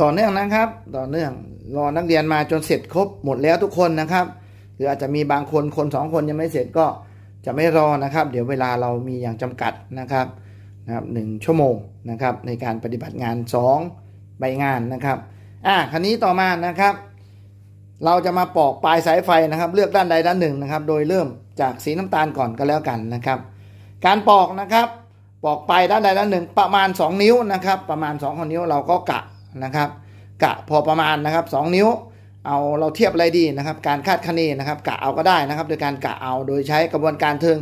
ต่อเนื่องนะครับ ต่อเนื่องรอนักเรียนมาจนเสร็จครบหมดแล้วทุกคนนะครับหรืออาจจะมีบางคนคนสองคนยังไม่เสร็จก็จะไม่รอนะครับ เดี๋ยวเวลาเรามีอย่างจำกัดนะครับนะครับหนึ่งชั่วโมงนะครับในการปฏิบัติงานสองใบงานนะครับอะคันนี้ต่อมานะครับ เราจะมาปอกปลายสายไฟนะครับ เลือกด้านใดด้านหนึ่งนะครับ โดยเริ่มจากสีน้ำตาลก่อนก็แล้วกันนะครับ การปอกนะครับปอกปลายด้านใดด้านหนึ่งประมาณ 2 นิ้วนะครับ ประมาณ2นิ้วเราก็กะ นะครับ กะพอประมาณนะครับ 2 นิ้ว เอาเราเทียบอะไรดีนะครับ การคาดคะเนนะครับ กะเอาก็ได้นะครับ โดยการกะเอาโดยใช้กระบวนการเทิง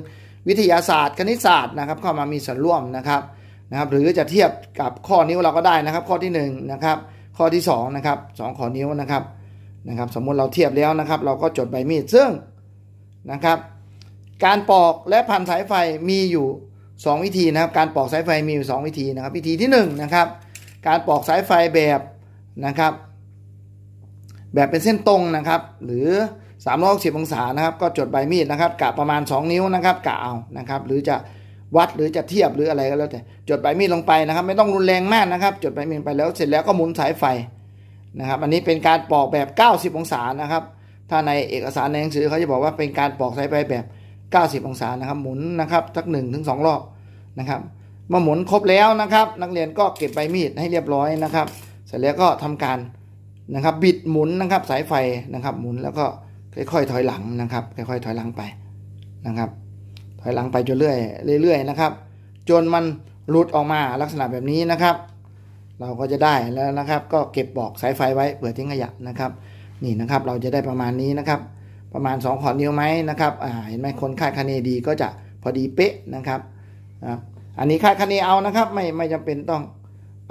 วิทยาศาสตร์ คณิตศาสตร์นะครับ เข้ามามีส่วนร่วมนะครับนะครับ หรือจะเทียบกับข้อนิ้วเราก็ได้นะครับ ข้อที่1นะครับข้อที่2นะครับสองข้อนิ้วนะครับนะครับ สมมุติเราเทียบแล้วนะครับ เราก็จดใบมีดซึ่งนะครับ การปอกและพันสายไฟมีอยู่ 2 วิธีนะครับ การปอกสายไฟมีอยู่ 2 วิธีนะครับ วิธีที่1นะครับ การปอกสายไฟแบบนะครับ แบบเป็นเส้นตรงนะครับ หรือ360องศานะครับ ก็จดใบมีดนะครับกะประมาณ 2 นิ้วนะครับกะเอานะครับ หรือจะวัดหรือจะเทียบหรืออะไรก็แล้วแต่จดใบมีดลงไปนะครับ ไม่ต้องรุนแรงมากนะครับ จดใบมีดไปแล้วเสร็จแล้วก็หมุนสายไฟนะครับ อันนี้เป็นการปอกแบบ 90 องศานะครับ ถ้าในเอกสารในหนังสือเขาจะบอกว่าเป็นการปอกสายไฟแบบ 90 องศานะครับ หมุนนะครับสักหนึ่งถึงสองรอบนะครับ มื่อหมุนครบแล้วนะครับ นักเรียนก็เก็บใบมีดให้เรียบร้อยนะครับ เสร็จแล้วก็ทำการนะครับ บิดหมุนนะครับ สายไฟนะครับ หมุนแล้วก็ค่อยๆถอยหลังนะครับ ค่อยๆถอยหลังไปนะครับ ถอยหลังไปจนเรื่อยเรื่อยๆนะครับ จนมันหลุดออกมาลักษณะแบบนี้นะครับ เราก็จะได้แล้วนะครับ ก็เก็บบอกสายไฟไว้เผื่อทิ้งขยะนะครับ นี่นะครับเราจะได้ประมาณนี้นะครับ ประมาณ2ขอนิ้วไหมนะครับอ่าเห็นไหมคนคาดคะเนดีก็จะพอดีเป๊ะนะครับนะครับ อันนี้คาดคะเนเอานะครับ ไม่ไม่จำเป็นต้อง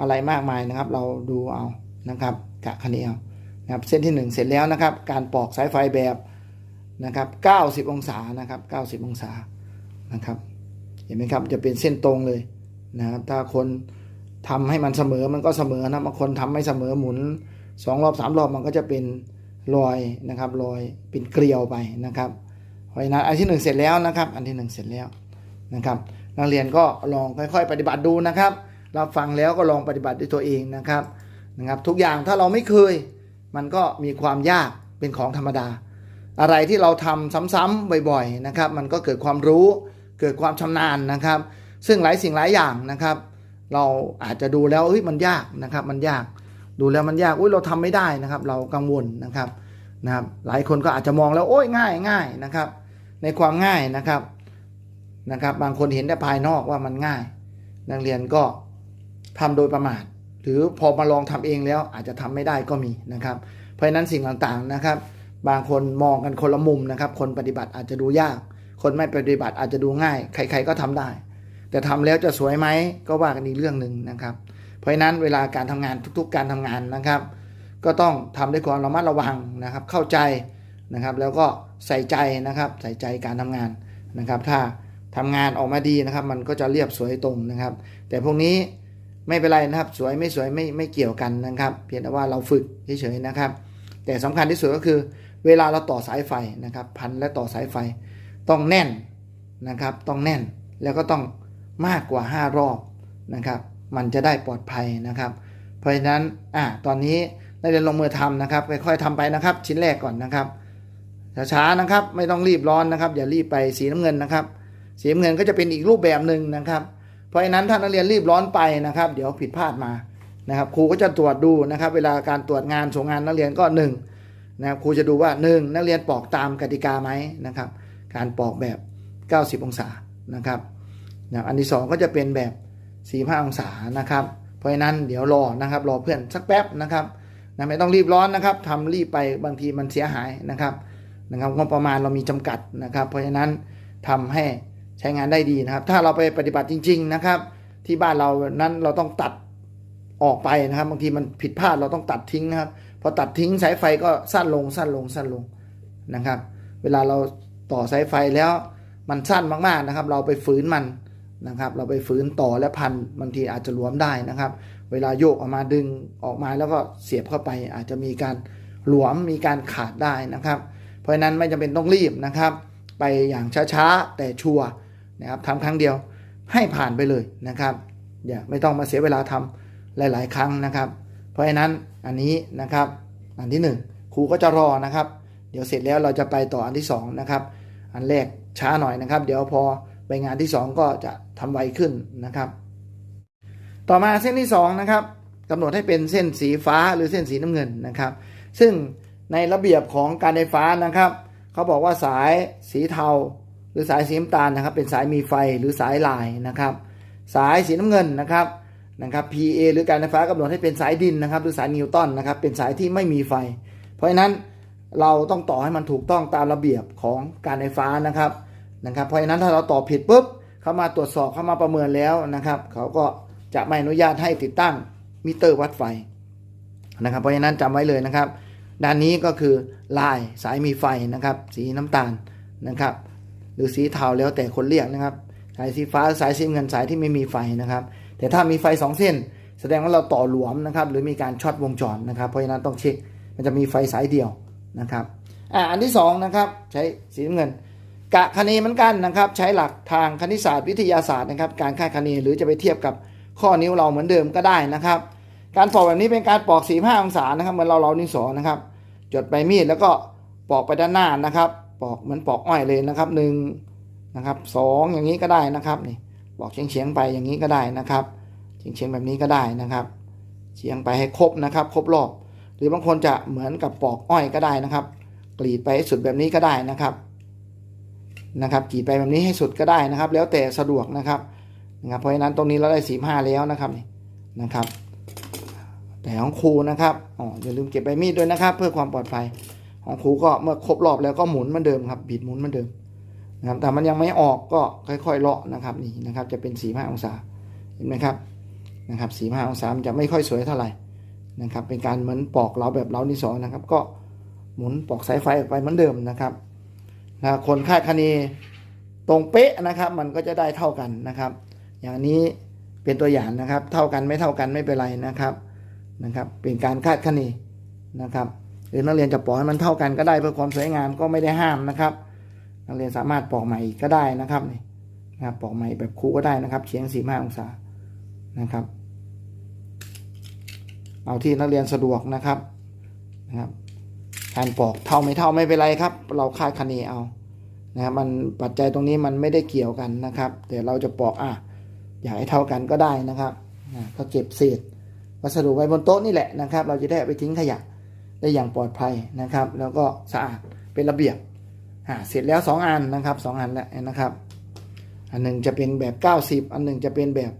อะไรมากมายนะครับ เราดูเอานะครับกะคะเนเอานะครับเส้นที่ 1 เสร็จแล้วนะครับ การปอกสายไฟแบบนะครับ 90 องศานะครับ 90 องศานะครับ เห็นไหมครับจะเป็นเส้นตรงเลยนะครับถ้าคนทำให้มันเสมอมันก็เสมอนะบางคนทำไม่เสมอหมุนสองรอบสามรอบมันก็จะเป็นรอยนะครับรอยเป็นเกลียวไปนะครับเพราะฉะนั้นอันที่หนึ่งเสร็จแล้วนะครับ อันที่หนึ่งเสร็จแล้วนะครับ นักเรียนก็ลองค่อย ๆ ปฏิบัติดูนะครับรับฟังแล้วก็ลองปฏิบัติด้วยตัวเองนะครับนะครับ ทุกอย่างถ้าเราไม่เคย มันก็มีความยากเป็นของธรรมดา อะไรที่เราทำซ้ำๆบ่อยๆนะครับ มันก็เกิดความรู้เกิดความชำนาญนะครับ ซึ่งหลายสิ่งหลายอย่างนะครับ เราอาจจะดูแล้วเฮ้ยมันยากนะครับ มันยากดูแล้วมันยากอุ้ยเราทำไม่ได้นะครับ เรากังวลนะครับนะครับ หลายคนก็อาจจะมองแล้วโอ้ยง่ายง่ายนะครับ ในความง่ายนะครับ นะครับ บางคนเห็นแต่ภายนอกว่ามันง่าย นักเรียนก็ทำโดยประมาท หรือพอมาลองทำเองแล้วอาจจะทำไม่ได้ก็มีนะครับ เพราะฉะนั้นสิ่งต่างๆนะครับ บางคนมองกันคนละมุมนะครับ คนปฏิบัติอาจจะดูยาก คนไม่ปฏิบัติอาจจะดูง่าย ใคร ๆก็ทำได้ แต่ทำแล้วจะสวยไหมก็ว่ากันอีกเรื่องหนึ่งนะครับ เพราะฉะนั้นเวลาการทำงานทุกๆ การทำงานนะครับ ก็ต้องทำด้วยความระมัดระวังนะครับ เข้าใจนะครับ แล้วก็ใส่ใจนะครับ ใส่ใจการทำงานนะครับ ถ้า ทำงานออกมาดีนะครับ มันก็จะเรียบสวยตรงนะครับ แต่พวกนี้ไม่เป็นไรนะครับ สวยไม่สวยไม่ไม่เกี่ยวกันนะครับ เพียงแต่ว่าเราฝึกเฉยๆนะครับ แต่สำคัญที่สุดก็คือ เวลาเราต่อสายไฟนะครับ พันและต่อสายไฟ ต้องแน่นนะครับ ต้องแน่นแล้วก็ต้องมากกว่า 5 รอบนะครับ มันจะได้ปลอดภัยนะครับ เพราะฉะนั้นอะตอนนี้ได้เรียนลงมือทำนะครับค่อยๆทำไปนะครับ ชิ้นแรกก่อนนะครับช้าๆนะครับ ไม่ต้องรีบร้อนนะครับ อย่ารีบไปสีน้ำเงินนะครับ สีน้ำเงินก็จะเป็นอีกรูปแบบหนึ่งนะครับ เพราะฉะนั้นถ้านักเรียนรีบร้อนไปนะครับ เดี๋ยวผิดพลาดมานะครับ ครูก็จะตรวจดูนะครับ เวลาการตรวจงานส่งงานนักเรียนก็1นะครับครูจะดูว่า 1 นักเรียนปอกตามกติกาไหมนะครับ การปอกแบบ 90 องศานะครับนะอันที่ 2 ก็จะเป็นแบบ 45 องศานะครับ เพราะฉะนั้นเดี๋ยวรอนะครับ รอเพื่อนสักแป๊บนะครับนะไม่ต้องรีบร้อนนะครับทำรีบไปบางทีมันเสียหายนะครับนะครับงบประมาณเรามีจำกัดนะครับ เพราะฉะนั้นทำให้ ใช้งานได้ดีนะครับ ถ้าเราไปปฏิบัติจริง ๆ นะครับ ที่บ้านเรานั้นเราต้องตัดออกไปนะครับ บางทีมันผิดพลาดเราต้องตัดทิ้งนะครับพอตัดทิ้งสายไฟก็สั้นลงสั้นลงสั้นลงนะครับ เวลาเราต่อสายไฟแล้วมันสั้นมากๆนะครับ เราไปฝืนมันนะครับ เราไปฝืนต่อและพันบางทีอาจจะหลวมได้นะครับ เวลาโยกออกมาดึงออกมาแล้วก็เสียบเข้าไป อาจจะมีการหลวมมีการขาดได้นะครับ เพราะฉะนั้นไม่จำเป็นต้องรีบนะครับ ไปอย่างช้าๆแต่ชัวร์ นะครับทำครั้งเดียวให้ผ่านไปเลยนะครับอย่าไม่ต้องมาเสียเวลาทำหลาย ๆ ครั้งนะครับ เพราะฉะนั้นอันนี้นะครับอันที่หนึ่งครูก็จะรอนะครับ เดี๋ยวเสร็จแล้วเราจะไปต่ออันที่สองนะครับอันแรกช้าหน่อยนะครับ เดี๋ยวพอไปงานที่สองก็จะทำไวขึ้นนะครับ ต่อมาเส้นที่สองนะครับกำหนดให้เป็นเส้นสีฟ้าหรือเส้นสีน้ำเงินนะครับ ซึ่งในระเบียบของการไฟฟ้านะครับเขาบอกว่าสายสีเทา หรือสายสีน้ำตาลนะครับ เป็นสายมีไฟหรือสายลายนะครับ สายสีน้ำเงินนะครับนะครับ PA หรือการไฟฟ้ากำหนดให้เป็นสายดินนะครับ หรือสายนิวตันนะครับ เป็นสายที่ไม่มีไฟ เพราะฉะนั้นเราต้องต่อให้มันถูกต้องตามระเบียบของการไฟฟ้านะครับนะครับ เพราะฉะนั้นถ้าเราต่อผิดปุ๊บเขามาตรวจสอบเขามาประเมินแล้วนะครับ เขาก็จะไม่อนุญาตให้ติดตั้งมิเตอร์วัดไฟนะครับ เพราะฉะนั้นจำไว้เลยนะครับ ด้านนี้ก็คือลายสายมีไฟนะครับ สีน้ำตาลนะครับ หรือสีเทาแล้วแต่คนเรียกนะครับ สายสีฟ้าสายสีเงินสายที่ไม่มีไฟนะครับ แต่ถ้ามีไฟ 2 เส้น แสดงว่าเราต่อหลวมนะครับ หรือมีการช็อตวงจรนะครับ เพราะฉะนั้นต้องเช็คมันจะมีไฟสายเดียวนะครับอ่าอันที่2นะครับใช้สีน้ำเงิน กะคะเนเหมือนกันนะครับ ใช้หลักทางคณิตศาสตร์วิทยาศาสตร์นะครับ การคาดคะเนหรือจะไปเทียบกับข้อนิ้วเราเหมือนเดิมก็ได้นะครับ การปอกแบบนี้เป็นการปอก45องศานะครับเหมือนเราเรานิ้วสอนะครับ จดใบมีดแล้วก็ปอกไปด้านหน้านะครับ ปอกมือนปอกอ้อยเลยนะครับหนึ่งนะครับสองอย่างนี้ก็ได้นะครับนี่ปอกเฉียงเฉียงๆไปอย่างนี้ก็ได้นะครับเฉียงเฉียงๆแบบนี้ก็ได้นะครับเฉียงไปให้ครบนะครับ ครบรอบ หรือบางคนจะเหมือนกับปอกอ้อยก็ได้นะครับ กรีดไปให้สุดแบบนี้ก็ได้นะครับนะครับกรีดไปแบบนี้ให้สุดก็ได้นะครับ แล้วแต่สะดวกนะครับนะครับ เพราะฉะนั้นตรงนี้เราได้สีห้าแล้วนะครับนี่นะครับ แต่ของครูนะครับอ๋ออย่าลืมเก็บใบมีดด้วยนะครับ เพื่อความปลอดภัย ของครูก็เมื่อครบรอบแล้วก็หมุนเหมือนเดิมครับบิดหมุนเหมือนเดิมนะครับแต่มันยังไม่ออกก็ค่อยๆเลาะนะครับนี่นะครับ จะเป็นสีห้าองศาเห็นไหมครับนะครับสีห้าองศามันจะไม่ค่อยสวยเท่าไหร่นะครับ เป็นการเหมือนปอกเราแบบเรานี่สอนะครับ ก็หมุนปอกสายไฟออกไปเหมือนเดิมนะครับนะคนคาดคะเนตรงเป๊ะนะครับ มันก็จะได้เท่ากันนะครับ อย่างนี้เป็นตัวอย่างนะครับ เท่ากันไม่เท่ากันไม่เป็นไรนะครับนะครับ เป็นการคาดคะเนนะครับ หรือนักเรียนจะปอกให้มันเท่ากันก็ได้เพื่อความสวยงามก็ไม่ได้ห้ามนะครับ นักเรียนสามารถปอกใหม่ก็ได้นะครับนี่นะครับปอกใหม่แบบคู่ก็ได้นะครับเฉียงสี่ห้าองศานะครับ เอาที่นักเรียนสะดวกนะครับนะครับการปอกเท่าไม่เท่าไม่เป็นไรครับ เราคาดคะเนเอานะครับมันปัจจัยตรงนี้มันไม่ได้เกี่ยวกันนะครับ แต่เราจะปอกอะอยากให้เท่ากันก็ได้นะครับอะก็เก็บเศษวัสดุไว้บนโต๊ะนี่แหละนะครับ เราจะได้ไปทิ้งขยะ ได้อย่างปลอดภัยนะครับ แล้วก็สะอาดเป็นระเบียบอ่าเสร็จแล้ว 2 อันนะครับ 2 อันแล้วนะครับ อันหนึ่งจะเป็นแบบ 90 อันหนึ่งจะเป็นแบบ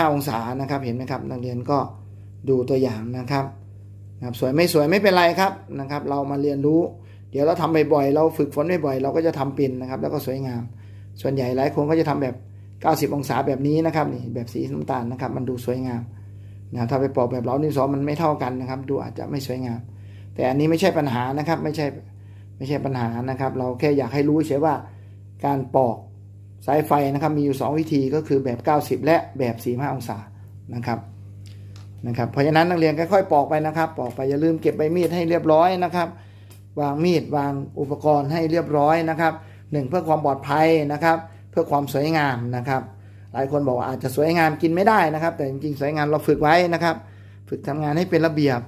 45 องศานะครับ เห็นไหมครับ นักเรียนก็ดูตัวอย่างนะครับนะครับ สวยไม่สวยไม่เป็นไรครับนะครับ เรามาเรียนรู้ เดี๋ยวเราทำบ่อยๆเราฝึกฝนบ่อยๆเราก็จะทำเป็นนะครับ แล้วก็สวยงาม ส่วนใหญ่หลายคนก็จะทำแบบ 90 องศาแบบนี้นะครับนี่แบบสีน้ำตาลนะครับ มันดูสวยงาม นะถ้าไปปอกแบบเรานี่สอมันไม่เท่ากันนะครับ ดูอาจจะไม่สวยงาม แต่อันนี้ไม่ใช่ปัญหานะครับ ไม่ใช่ไม่ใช่ปัญหานะครับ เราแค่อยากให้รู้เฉยว่าการปอกสายไฟนะครับ มีอยู่ 2 วิธีก็คือแบบ 90 และแบบ45องศานะครับนะครับเพราะฉะนั้นนักเรียนค่อยๆปอกไปนะครับ ปอกไปอย่าลืมเก็บใบมีดให้เรียบร้อยนะครับ วางมีดวางอุปกรณ์ให้เรียบร้อยนะครับหนึ่งเพื่อความปลอดภัยนะครับ เพื่อความสวยงามนะครับ ลายคนบอกว่าอาจจะสวยงามกินไม่ได้นะครับ แต่จริงๆสวยงามเราฝึกไว้นะครับ ฝึกทำงานให้เป็นระเบียบ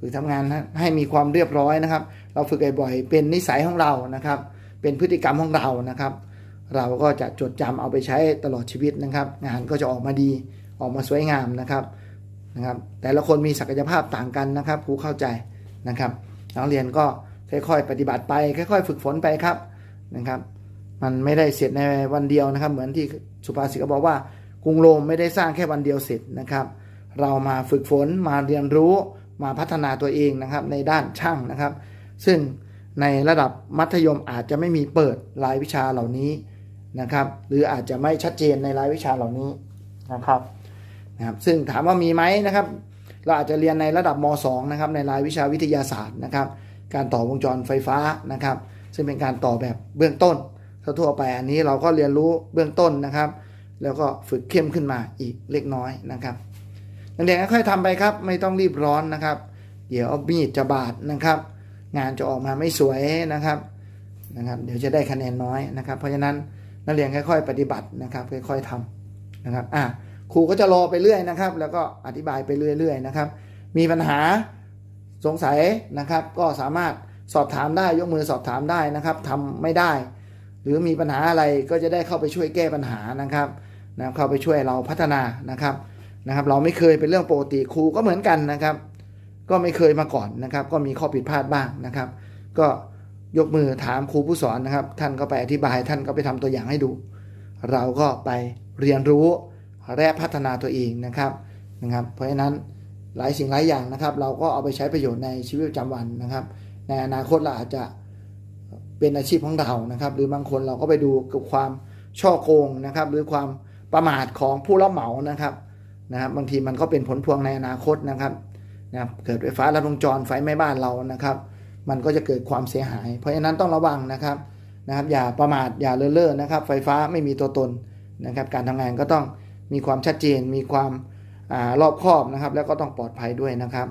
ฝึกทำงานให้มีความเรียบร้อยนะครับ เราฝึกบ่อยๆเป็นนิสัยของเรานะครับ เป็นพฤติกรรมของเรานะครับ เราก็จะจดจำเอาไปใช้ตลอดชีวิตนะครับ งานก็จะออกมาดีออกมาสวยงามนะครับนะครับ แต่ละคนมีศักยภาพต่างกันนะครับครูเข้าใจนะครับนักเรียนก็ค่อยๆ ปฏิบัติไป ค่อย ๆ ฝึกฝนไปครับนะครับ มันไม่ได้เสร็จในวันเดียวนะครับ เหมือนที่สุภาษิตก็บอกว่า กรุงโรมไม่ได้สร้างแค่วันเดียวเสร็จนะครับ เรามาฝึกฝนมาเรียนรู้มาพัฒนาตัวเองนะครับในด้านช่างนะครับ ซึ่งในระดับมัธยมอาจจะไม่มีเปิดรายวิชาเหล่านี้นะครับ หรืออาจจะไม่ชัดเจนในรายวิชาเหล่านี้นะครับนะครับ ซึ่งถามว่ามีไหมนะครับ เราอาจจะเรียนในระดับม .2 นะครับในรายวิชาวิทยาศาสตร์นะครับ การต่อวงจรไฟฟ้านะครับ ซึ่งเป็นการต่อแบบเบื้องต้น ทั่วไปอันนี้เราก็เรียนรู้เบื้องต้นนะครับ แล้วก็ฝึกเข้มขึ้นมาอีกเล็กน้อยนะครับนักเรียนค่อยๆทำไปครับ ไม่ต้องรีบร้อนนะครับ เดี๋ยวมีดจะบาดนะครับ งานจะออกมาไม่สวยนะครับนะครับ เดี๋ยวจะได้คะแนนน้อยนะครับ เพราะฉะนั้นนักเรียนค่อย ๆ ปฏิบัตินะครับ ค่อย ๆทำนะครับอะครูก็จะรอไปเรื่อยนะครับ แล้วก็อธิบายไปเรื่อยๆนะครับ มีปัญหาสงสัยนะครับ ก็สามารถสอบถามได้ยกมือสอบถามได้นะครับทำไม่ได้ หรือมีปัญหาอะไรก็จะได้เข้าไปช่วยแก้ปัญหานะครับนะเข้าไปช่วยเราพัฒนานะครับนะครับ เราไม่เคยเป็นเรื่องปกติครูก็เหมือนกันนะครับ ก็ไม่เคยมาก่อนนะครับ ก็มีข้อผิดพลาดบ้างนะครับ ก็ยกมือถามครูผู้สอนนะครับ ท่านก็ไปอธิบายท่านก็ไปทำตัวอย่างให้ดู เราก็ไปเรียนรู้และพัฒนาตัวเองนะครับนะครับ เพราะฉะนั้นหลายสิ่งหลายอย่างนะครับ เราก็เอาไปใช้ประโยชน์ในชีวิตประจำวันนะครับ ในอนาคตเราอาจจะ เป็นอาชีพของเรานะครับ หรือบางคนเราก็ไปดูกับความช่อโกงนะครับ หรือความประมาทของผู้รับเหมานะครับนะครับ บางทีมันก็เป็นผลพวงในอนาคตนะครับนะครับเกิดไฟฟ้าลัดวงจรไฟไหม้บ้านเรานะครับ มันก็จะเกิดความเสียหาย เพราะฉะนั้นต้องระวังนะครับนะครับ อย่าประมาทอย่าเลื่อเล่อนะครับ ไฟฟ้าไม่มีตัวตนนะครับ การทำงานก็ต้องมีความชัดเจน มีความอรอบคอบนะครับ แล้วก็ต้องปลอดภัยด้วยนะครับ